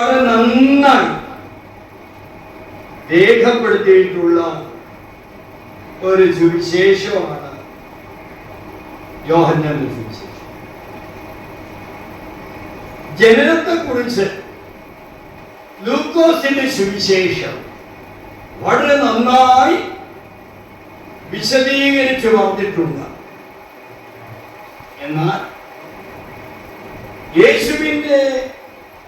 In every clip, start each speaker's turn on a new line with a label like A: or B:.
A: വളരെ നന്നായി രേഖപ്പെടുത്തിയിട്ടുള്ള ഒരു സുവിശേഷമാണ് യോഹന്നാന്റെ സുവിശേഷം. ജനനത്തെക്കുറിച്ച് ലൂക്കോസിന്റെ സുവിശേഷം വളരെ നന്നായി വിശദീകരിച്ചു വന്നിട്ടുണ്ട് എന്നാൽ യേശുവിന്റെ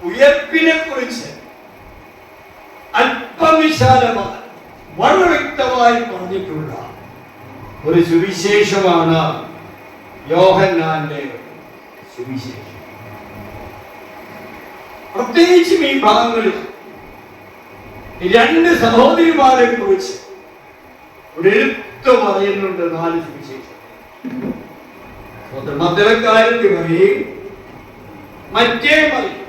A: ഉയർപ്പിനെ കുറിച്ച് അല്പവിശാലമായി വളരെ വ്യക്തമായി പറഞ്ഞിട്ടുള്ള ഒരു സുവിശേഷമാണ് യോഹന്നാന്റെ സുവിശേഷം. പ്രത്യേകിച്ചും ഈ ഭാഗങ്ങളിൽ രണ്ട് സഹോദരിമാരെ കുറിച്ച് ഒരു എഴുത്ത് പറയുന്നുണ്ട് നാല് സുവിശേഷം. മദ്രക്കാരത്തി പറയും മറ്റേ പറയും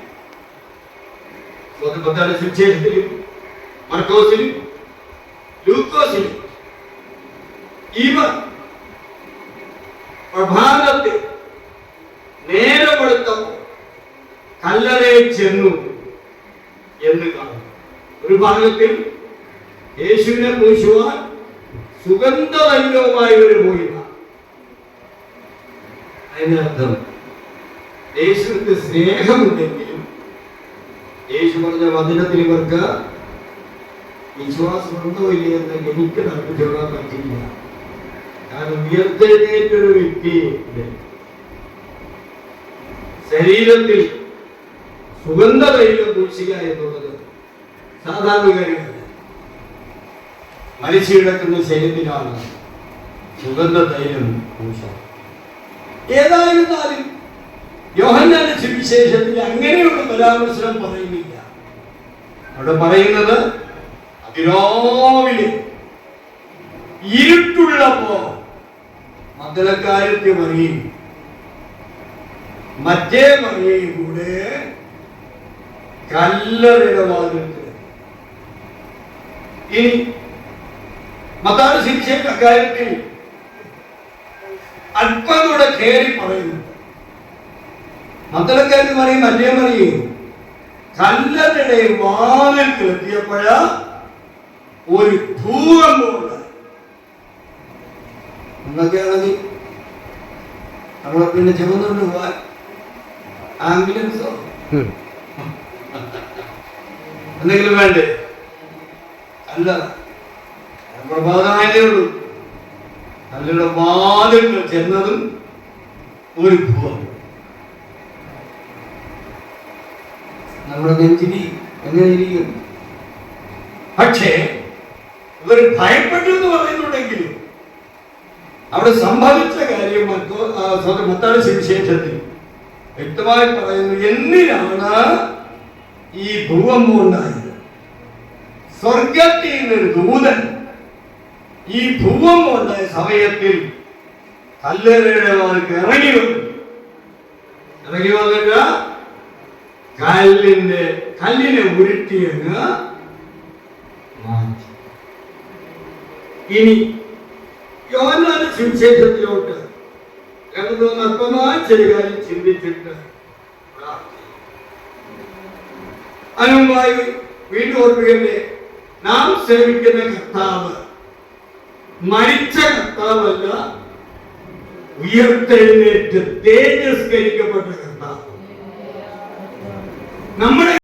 A: സ്വതന്ത്രത്തിന്റെ സുവിശേഷത്തിലും മർക്കോസിലും ലൂക്കോസിലും ഇവർ പ്രഭാതത്തിൽ നേരമെടുത്തപ്പോൾ കല്ലറയിൽ ചെന്നു എന്ന് കാണും ഒരു ഭാഗത്തിൽ യേശുവിനെ പൂശുവാൻ സുഗന്ധതൈലവുമായി ഇവർ പോയി അതിനർത്ഥം യേശുവിന്റെ സ്നേഹമുണ്ടെങ്കിലും യേശു പറഞ്ഞ വചനത്തിൽ ഇവർക്ക് വിശ്വാസമുണ്ടോ ഇല്ലയെന്ന് എനിക്ക് നടത്തിച്ചോളാൻ പറ്റില്ല കാരണം ഉയർത്തെഴുന്നേറ്റൊരു വ്യക്തി ശരീരത്തിൽ സുഗന്ധ തൈലം പൂശുക എന്നുള്ളത് സാധാരണ കാര്യമല്ല. മരിച്ചു കിടക്കുന്ന ശരീരത്തിലാണ് സുഗന്ധ തൈലം ഏതായിരുന്നാലും യോഹന്നാന്റെ സുവിശേഷത്തിൽ അങ്ങനെയുള്ള പരാമർശനം പറയുന്നില്ല. അവിടെ പറയുന്നത് അതിരാവിലെ ഇരുട്ടുള്ളപ്പോ മദ്ദലക്കാരത്തെ മറിയും മറ്റേ മറിയയും കൂടെ കല്ലറയുടെ വാതിലിട്ട് ഇനി മത്താന ശിക്ഷ കാര്യത്തിൽ അല്പം കൂടെ കയറി പറയുന്നു. മദ്ദലക്കാരൻ പറയും മറ്റേ മറിയും കല്ലറയുടെ വാനത്തിൽ എത്തിയപ്പോഴ ഒരു എന്നൊക്കെയാണെങ്കിൽ നമ്മളെ പിന്നെ ചുമന്നുകൊണ്ട് പോവാൻ ആംബുലൻസോ? എന്തെങ്കിലും വേണ്ടേ? അല്ല പ്രഭാതമായതേ ഉള്ളൂ. നല്ലൊരു വാതിൽ ചെന്നതും ഒരു ഭൂകം നമ്മുടെ നെഞ്ചിനി എങ്ങനെ ഇരിക്കും പക്ഷേ ഇവർ ഭയപ്പെട്ടു എന്ന് പറയുന്നുണ്ടെങ്കിൽ അവിടെ സംഭവിച്ച കാര്യം മത്താട് സുവിശേഷത്തിൽ വ്യക്തമായി പറയുന്നു. എന്തിനാണ് ഈ ഭൂകമ്പം ഉണ്ടായത്? സ്വർഗത്തിൽ നിന്നൊരു ദൂതൻ ഈ ഭൂകമ്പം ഉണ്ടായ സമയത്തിൽ കല്ലറയുടെ വാൾക്ക് ഇറങ്ങി വന്നു. ഇറങ്ങി വന്നിട്ട് കല്ലിന്റെ കല്ലിനെ ഉരുട്ടിയെന്ന് മാറ്റി. ഇനി യോന്നാണ് സുവിശേഷത്തിലോട്ട് കടന്നു വന്ന് അല്പമായി ചില കാര്യം ചിന്തിച്ചിട്ട് അനുമായി വീണ്ടും ഓർപ്പിക്കട്ടെ. നാം സേവിക്കുന്ന കർത്താവ് മരിച്ച കർത്താവല്ല ഉയർത്തെഴുന്നേറ്റ് തേജസ്കരിക്കപ്പെട്ട കർത്താവ്. നമ്മുടെ